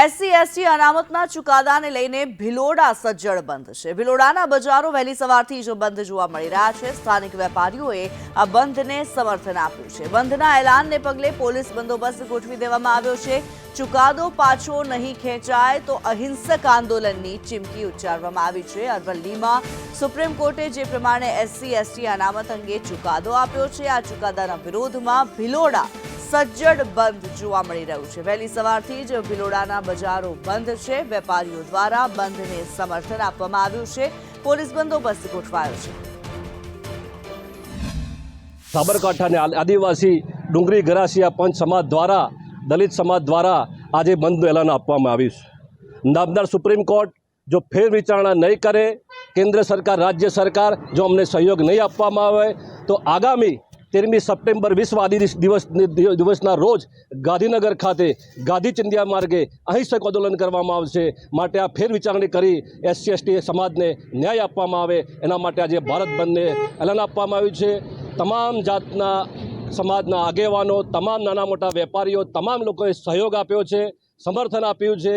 SC, ST અનામતના ચુકાદાને લઈને ભિલોડા સજ્જડ બંધ છે. ભિલોડાના બજારો વહેલી સવારથી જ બંધ જોવા મળી રહ્યા છે. સ્થાનિક વેપારીઓએ આ બંધને સમર્થન આપ્યું છે. બંધના એલાનને પગલે પોલીસ બંદોબસ્ત ગોઠવી દેવામાં આવ્યો છે. ચુકાદો પાછો નહીં ખેંચાય તો અહિંસક આંદોલનની ચીમકી ઉચ્ચારવામાં આવી છે. અરવલ્લીમાં સુપ્રીમ કોર્ટે જે પ્રમાણે એસસી, એસટી અનામત અંગે ચુકાદો આપ્યો છે. આ ચુકાદાના વિરોધમાં ભિલોડા સજ્જડ બંધ જોવા મળી રહ્યું છે. વહેલી સવારથી જ ભિલોડાના બજારો બંધ છે. વેપારીઓ દ્વારા બંધને સમર્થન આપવામાં આવ્યું છે. પોલીસ બંદોબસ્ત ગોઠવાયો છે. સાબરકાંઠાને આદિવાસી ડુંગરી ગરાસિયા પંચ સમાજ દ્વારા, દલિત સમાજ દ્વારા આજે બંધનું એલાન આપવામાં આવ્યું છે. નામદાર સુપ્રીમ કોર્ટ જો ફેર વિચારણા નહીં કરે, કેન્દ્ર સરકાર, રાજ્ય સરકાર જો અમને સહયોગ નહીં આપવામાં આવે, તો આગામી તેરમી સપ્ટેમ્બર વિશ્વ આદિ દિવસ દિવસના રોજ ગાંધીનગર ખાતે ગાંધી ચિંધ્યા માર્ગે અહિંસક આંદોલન કરવામાં આવશે. માટે આ ફેર વિચારણી કરી એસસી, એસટી સમાજને ન્યાય આપવામાં આવે. એના માટે આજે ભારત બંધને એલાન આપવામાં આવ્યું છે. તમામ જાતના સમાજના આગેવાનો, તમામ નાના મોટા વેપારીઓ, તમામ લોકોએ સહયોગ આપ્યો છે, સમર્થન આપ્યું છે.